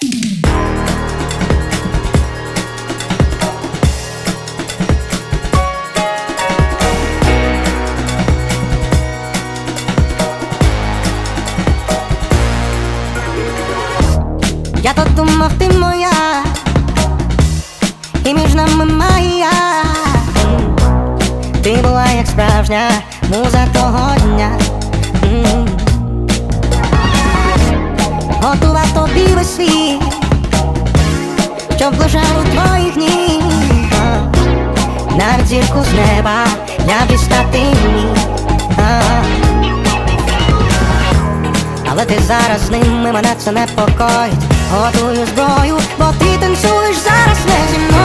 Я то думав, ти моя, і між нами магія. Ти була як справжня муза того Готова тобі весь світ, щоб лежав у твоїх ніг. Навіть зірку з неба я дістати міг. Але ти зараз з ними мене це непокоїть Готую зброю, бо ти танцюєш зараз не зі мною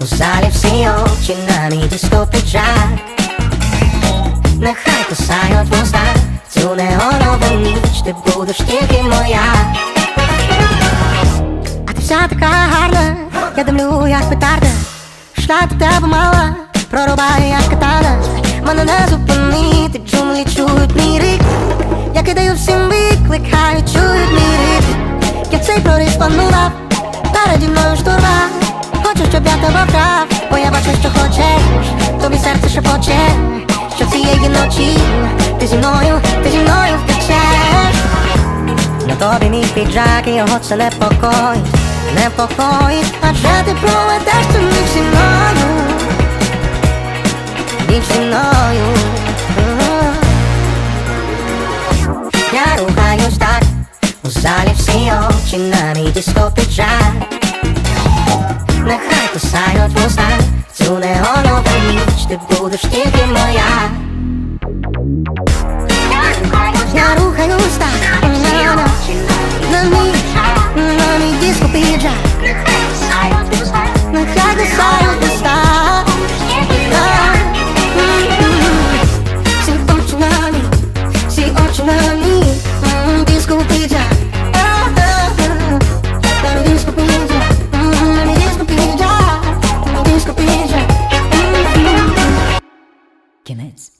У залі всі очі на мій диско піджак Нехай кусають вуста Цю неонову ніч ти будеш тільки моя. А ти вся така гарна, я дивлю, як петарда. Шлях до тебе мала, прорубає, як катана. Мене не зупинити, джунглі чують мій рик. Я кидаю всім виклик, хай чують мій ритм Я цей прорив планував, переді мною штурма Хочу, щоб я тебе вкрав, бо я бачу, що хочеш Тобі серце шепоче, що цієї ночі Ти зі мною, ти зі мною втечеш. На тобі мій піджак і його це непокоїть, непокоїть, адже ти проведеш цю ніч зі мною, ніч зі мною. Я рухаюсь так, у залі всі очі на мій диско піджак нехай кусають вуса Цю неонову ніч ти будеш тільки моя. Я рухаюсь так, неоно На мій, на мій диско піджак Нехай кусають вуса Всі очі на мій, всі очі на мій Диско піджак. Kimmets.